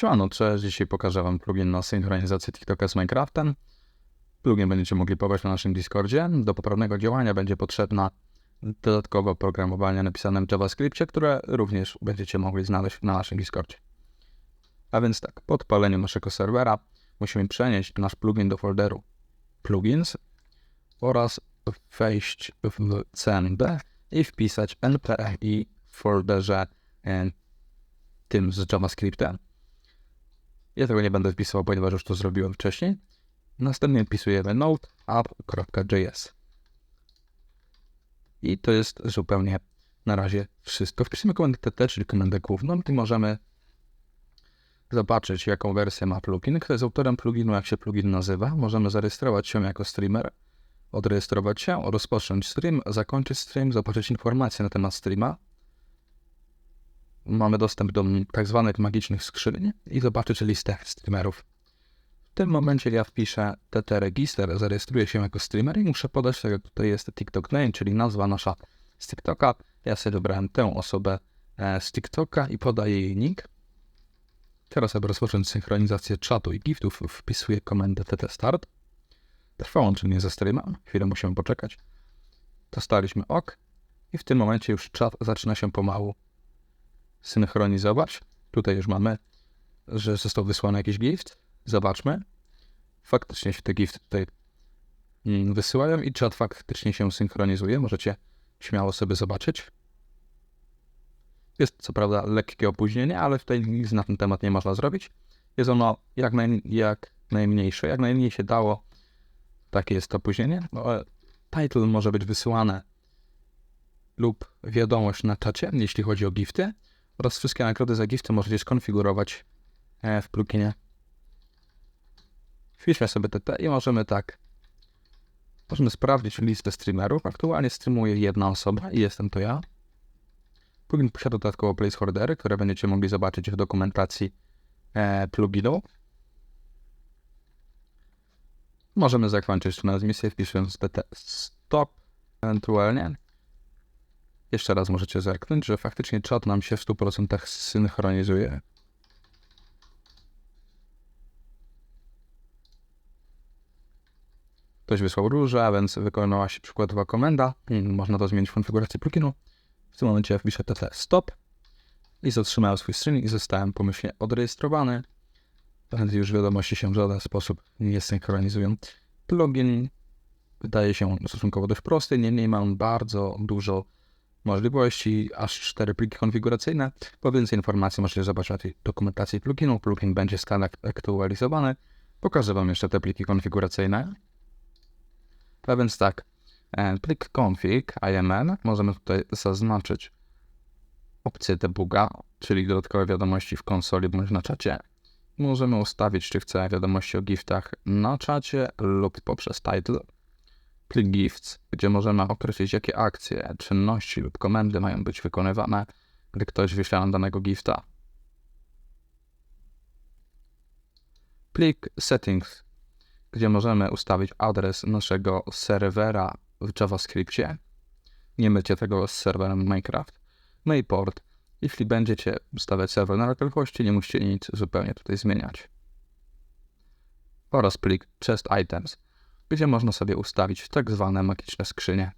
Siemano, cześć. Dzisiaj pokażę Wam plugin na synchronizację TikToka z Minecraftem. Plugin będziecie mogli pobrać na naszym Discordzie. Do poprawnego działania będzie potrzebna dodatkowe oprogramowanie napisane w JavaScriptie, które również będziecie mogli znaleźć na naszym Discordzie. A więc tak, po odpaleniu naszego serwera musimy przenieść nasz plugin do folderu plugins oraz wejść w CMD i wpisać npmi w folderze e, tym z JavaScriptem. Ja tego nie będę wpisywał, ponieważ już to zrobiłem wcześniej. Następnie wpisujemy node.app.js. I to jest zupełnie na razie wszystko. Wpisujemy komendę tt, czyli komendę główną i możemy zobaczyć, jaką wersję ma plugin, kto jest autorem pluginu, jak się plugin nazywa. Możemy zarejestrować się jako streamer, odrejestrować się, rozpocząć stream, zakończyć stream, zobaczyć informacje na temat streama. Mamy dostęp do tak zwanych magicznych skrzyń i zobaczyć listę streamerów. W tym momencie ja wpiszę TT register, zarejestruję się jako streamer i muszę podać, tak jak tutaj jest TikTok name, czyli nazwa nasza z TikToka. Ja sobie wybrałem tę osobę e, z TikToka i podaję jej nick. Teraz, aby rozpocząć synchronizację czatu i giftów, wpisuję komendę TT start. Trwa łączenie ze streamem, chwilę musimy poczekać. Dostaliśmy OK i w tym momencie już czat zaczyna się pomału synchronizować. Tutaj już mamy, że został wysłany jakiś gift. Zobaczmy. Faktycznie się te gifty tutaj mm, wysyłają i czat faktycznie się synchronizuje. Możecie śmiało sobie zobaczyć. Jest co prawda lekkie opóźnienie, ale tutaj nic na ten temat nie można zrobić. Jest ono jak, naj, jak najmniejsze, jak najmniej się dało. Takie jest to opóźnienie. No, title może być wysyłane lub wiadomość na czacie, jeśli chodzi o gifty oraz wszystkie nagrody za gifty możecie skonfigurować e, w pluginie. Wpiszmy sobie TT i możemy tak możemy sprawdzić listę streamerów. Aktualnie streamuje jedna osoba i jestem to ja. Plugin posiada dodatkowo placeholdery, które będziecie mogli zobaczyć w dokumentacji e, pluginu. Możemy zakończyć transmisję wpisując TT stop ewentualnie. Jeszcze raz możecie zerknąć, że faktycznie czat nam się w 100% synchronizuje. Ktoś wysłał różę, a więc wykonała się przykładowa komenda. Można to zmienić w konfiguracji pluginu. W tym momencie wpiszę tt stop i zatrzymałem swój stream i zostałem pomyślnie odrejestrowany. Więc już wiadomości się w żaden sposób nie synchronizują. Plugin wydaje się stosunkowo dość prosty, niemniej mam bardzo dużo możliwości, aż 4 pliki konfiguracyjne. Po więcej informacji możecie zobaczyć tej dokumentacji pluginu. Plugin będzie stale aktualizowany. Pokażę Wam jeszcze te pliki konfiguracyjne. A więc tak, e, plik config IMN możemy tutaj zaznaczyć opcję debuga, czyli dodatkowe wiadomości w konsoli bądź na czacie. Możemy ustawić, czy chcemy wiadomości o giftach na czacie lub poprzez title plik gifts, gdzie możemy określić, jakie akcje, czynności lub komendy mają być wykonywane, gdy ktoś wyśle nam danego gifta. Plik settings, gdzie możemy ustawić adres naszego serwera w JavaScriptie. Nie mycie tego z serwerem Minecraft. No i port. Jeśli będziecie ustawiać serwer na localhoście, nie musicie nic zupełnie tutaj zmieniać. Oraz plik chest items, gdzie można sobie ustawić tak zwane magiczne skrzynie.